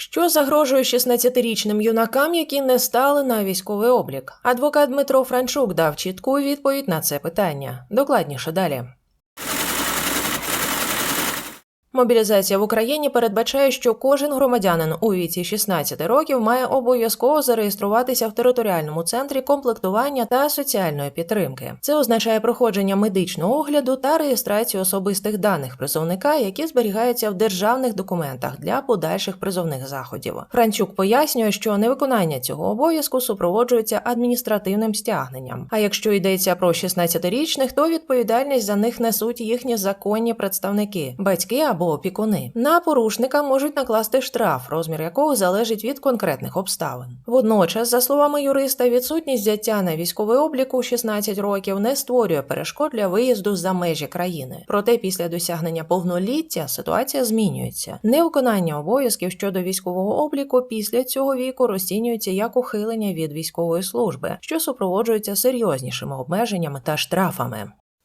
Що загрожує 16-річним юнакам, які не стали на військовий облік? Адвокат Дмитро Франчук дав чітку відповідь на це питання. Докладніше далі. Мобілізація в Україні передбачає, що кожен громадянин у віці 16 років має обов'язково зареєструватися в територіальному центрі комплектування та соціальної підтримки. Це означає проходження медичного огляду та реєстрацію особистих даних призовника, які зберігаються в державних документах для подальших призовних заходів. Франчук пояснює, що невиконання цього обов'язку супроводжується адміністративним стягненням. А якщо йдеться про 16-річних, то відповідальність за них несуть їхні законні представники, батьки або опікуни. На порушника можуть накласти штраф, розмір якого залежить від конкретних обставин. Водночас, за словами юриста, відсутність взяття на військовий облік у 16 років не створює перешкод для виїзду за межі країни. Проте після досягнення повноліття ситуація змінюється. Невиконання обов'язків щодо військового обліку після цього віку розцінюється як ухилення від військової служби, що супроводжується серйознішими обмеженнями та штрафами.